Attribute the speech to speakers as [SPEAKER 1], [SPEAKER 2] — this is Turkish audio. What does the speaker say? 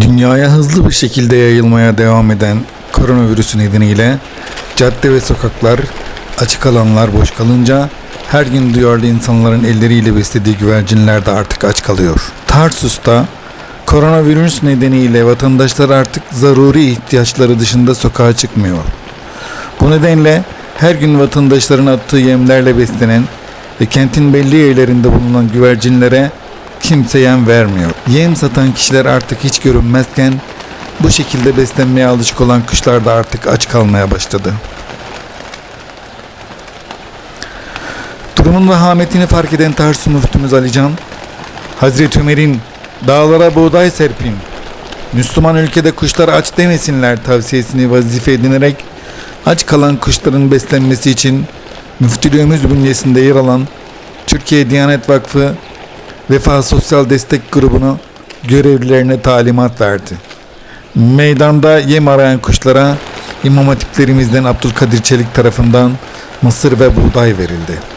[SPEAKER 1] Dünyaya hızlı bir şekilde yayılmaya devam eden koronavirüsü nedeniyle cadde ve sokaklar, açık alanlar boş kalınca her gün duyarlı insanların elleriyle beslediği güvercinler de artık aç kalıyor. Tarsus'ta koronavirüs nedeniyle vatandaşlar artık zaruri ihtiyaçları dışında sokağa çıkmıyor. Bu nedenle her gün vatandaşların attığı yemlerle beslenen ve kentin belli yerlerinde bulunan güvercinlere kimse yem vermiyor. Yem satan kişiler artık hiç görünmezken bu şekilde beslenmeye alışık olan kuşlar da artık aç kalmaya başladı. Durumun vehametini fark eden Tarsus müftümüz Alican, Hazreti Ömer'in dağlara buğday serpin, Müslüman ülkede kuşlar aç demesinler tavsiyesini vazife edinerek aç kalan kuşların beslenmesi için müftülüğümüz bünyesinde yer alan Türkiye Diyanet Vakfı Vefa Sosyal Destek Grubu'nu görevlilerine talimat verdi. Meydanda yem arayan kuşlara İmam Hatiplerimizden Abdülkadir Çelik tarafından mısır ve buğday verildi.